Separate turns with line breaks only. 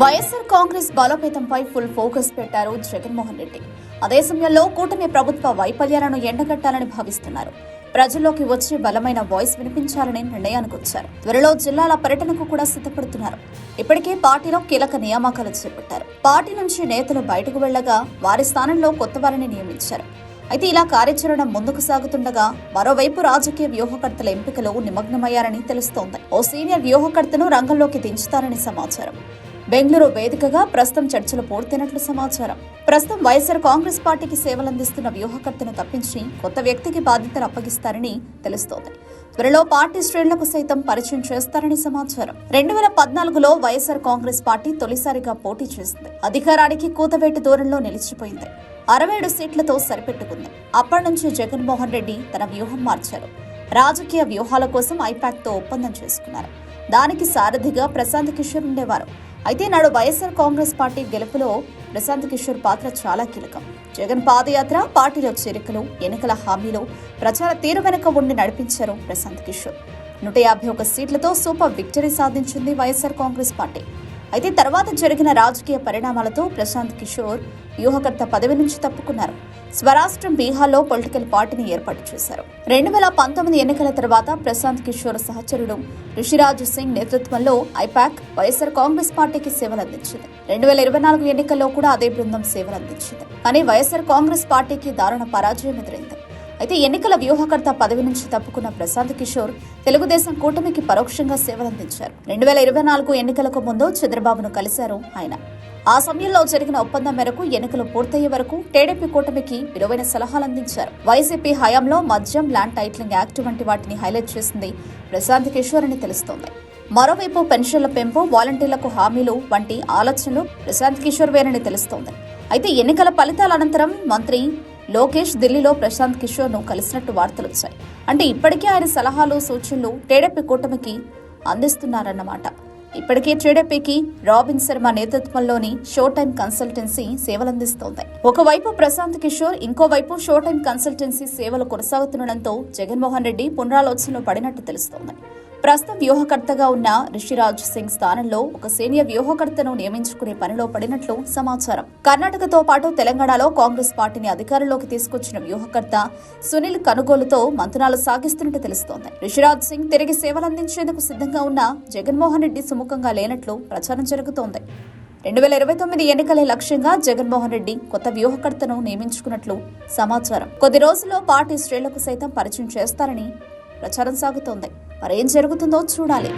వైఎస్ఆర్ కాంగ్రెస్ బలోపేతంపై full focus పెట్టారు జగన్మోహన్ రెడ్డి. అదే సమయంలో కూటమి ప్రభుత్వ వైఫల్యాలను ఎండగట్టాలని భావిస్తున్నారు. ప్రజల్లోకి వచ్చి బలమైన వాయిస్ వినిపించాలని నిర్ణయానికి వచ్చారు. త్వరలో జిల్లాల పర్యటనకు కూడా సిద్ధపడుతున్నారు. ఇప్పటికే పార్టీలో కీలక నియామకాలు చేపట్టారు. పార్టీ నుంచి నేతలు బయటకు వెళ్ళగా వారి స్థానంలో కొత్త వారిని నియమించారు. అయితే ఇలా కార్యాచరణ ముందుకు సాగుతుండగా మరోవైపు రాజకీయ వ్యూహకర్తల ఎంపికలో నిమగ్నమయ్యారని తెలుస్తోంది. ఓ సీనియర్ వ్యూహకర్తను రంగంలోకి దించుతారని సమాచారం. బెంగళూరు వేదికగా ప్రస్తుతం చర్చలు పూర్తయినట్లు సమాచారం. ప్రస్తుతం వైఎస్ఆర్ కాంగ్రెస్ పార్టీకి సేవలందిస్తున్న వ్యూహకర్తను తప్పించి కొత్త వ్యక్తికి బాధ్యతలు అప్పగిస్తారని తెలుస్తోంది. త్వరలో పార్టీ శ్రేణులకు సైతం పరిచయం చేస్తారని సమాచారం. రెండు వేల పద్నాలుగులో వైఎస్ఆర్ కాంగ్రెస్ పార్టీ తొలిసారిగా పోటీ చేసింది. అధికారానికి కూతవేటు దూరంలో నిలిచిపోయింది. అరవై ఏడు సీట్లతో సరిపెట్టుకుంది. అప్పటి నుంచి జగన్మోహన్ రెడ్డి తన వ్యూహం మార్చారు. రాజకీయ వ్యూహాల కోసం ఐపాక్తో ఒప్పందం చేసుకున్నారు. దానికి సారథిగా ప్రశాంత్ కిషోర్ ఉండేవారు. అయితే నాడు వైఎస్ఆర్ కాంగ్రెస్ పార్టీ గెలుపులో ప్రశాంత్ కిషోర్ పాత్ర చాలా కీలకం. జగన్ పాదయాత్ర పార్టీలో చేరికలు ఎన్నికల హామీలు ప్రచార తీరు వెనుక ఉండి నడిపించారు ప్రశాంత్ కిషోర్. నూట యాభై ఒక సీట్లతో సూపర్ విక్టరీ సాధించింది వైఎస్ఆర్ కాంగ్రెస్ పార్టీ. అయితే తర్వాత జరిగిన రాజకీయ పరిణామాలతో ప్రశాంత్ కిషోర్ వ్యూహకర్త పదవి నుంచి తప్పుకున్నారు. స్వరాష్ట్రం బీహార్లో పొలిటికల్ పార్టీని ఏర్పాటు చేశారు. రెండు వేల పంతొమ్మిది ఎన్నికల తర్వాత ప్రశాంత్ కిషోర్ సహచరుడు ఋషిరాజ్ సింగ్ నేతృత్వంలో ఐపాక్ వైఎస్ఆర్ కాంగ్రెస్ పార్టీకి సేవలు అందించింది రెండు వేల ఇరవై నాలుగు ఎన్నికల్లో కూడా అదే బృందం సేవలు అందించింది కానీ వైఎస్ఆర్ కాంగ్రెస్ పార్టీకి దారుణ పరాజయం ఎదురైంది. అయితే ఎన్నికల వ్యూహకర్త పదవి నుంచి తప్పుకున్న ప్రశాంత్ కిషోర్ తెలుగుదేశం కూటమికి పరోక్షంగా సేవలందించారు. రెండు వేల ఇరవై నాలుగు ఎన్నికలకు ముందు చంద్రబాబును కలిశారు ఆయన. ఆ సమయంలో జరిగిన ఒప్పందం మేరకు ఎన్నికలు పూర్తయ్యే వరకు టీడీపీ కూటమికి విలువైన సలహాలు అందించారు. వైసీపీ హయాంలో మద్యం ల్యాండ్ టైట్లింగ్ యాక్ట్ వంటి వాటిని హైలైట్ చేసింది ప్రశాంత్ కిషోర్ అని తెలుస్తోంది. మరోవైపు పెన్షన్ల పెంపు వాలంటీర్లకు హామీలు వంటి ఆలోచనలు ప్రశాంత్ కిషోర్ వేరని తెలుస్తోంది. అయితే ఎన్నికల ఫలితాల అనంతరం మంత్రి లోకేష్ ఢిల్లీలో ప్రశాంత్ కిషోర్ను కలిసినట్టు వార్తలు వచ్చాయి. అంటే ఇప్పటికే ఆయన సలహాలు సూచనలు టీడీపీ కూటమికి అందిస్తున్నారన్నమాట. ఇప్పటికే టీడీపీకి రాబిన్ శర్మ నేతృత్వంలోని షో టైం కన్సల్టెన్సీ సేవలందిస్తోంది. ఒకవైపు ప్రశాంత్ కిషోర్ ఇంకోవైపు షో టైం కన్సల్టెన్సీ సేవలు కొనసాగుతుండటంతో జగన్మోహన్ రెడ్డి పునరాలోచనలో పడినట్టు తెలుస్తోంది. ప్రస్తుతం వ్యూహకర్తగా ఉన్న రిషిరాజ్ సింగ్ స్థానంలో ఒక సీనియర్ వ్యూహకర్తను నియమించుకునే పనిలో పడినట్లు సమాచారం. కర్ణాటకతో పాటు తెలంగాణలో కాంగ్రెస్ పార్టీని అధికారంలోకి తీసుకొచ్చిన వ్యూహకర్త సునీల్ కనుగోలుతో మంతనాలు సాగిస్తున్నట్టు తెలుస్తోంది. రిషిరాజ్ సింగ్ తిరిగి సేవలందించేందుకు సిద్ధంగా ఉన్న జగన్మోహన్ రెడ్డి సుముఖంగా లేనట్లు ప్రచారం జరుగుతోంది. రెండు వేల ఇరవై తొమ్మిది ఎన్నికలే లక్ష్యంగా జగన్మోహన్ రెడ్డి కొత్త వ్యూహకర్తను నియమించుకున్నట్లు సమాచారం. కొద్ది రోజుల్లో పార్టీ శ్రేణులకు సైతం పరిచయం చేస్తారని ప్రచారం సాగుతోంది. మరేం జరుగుతుందో చూడాలి.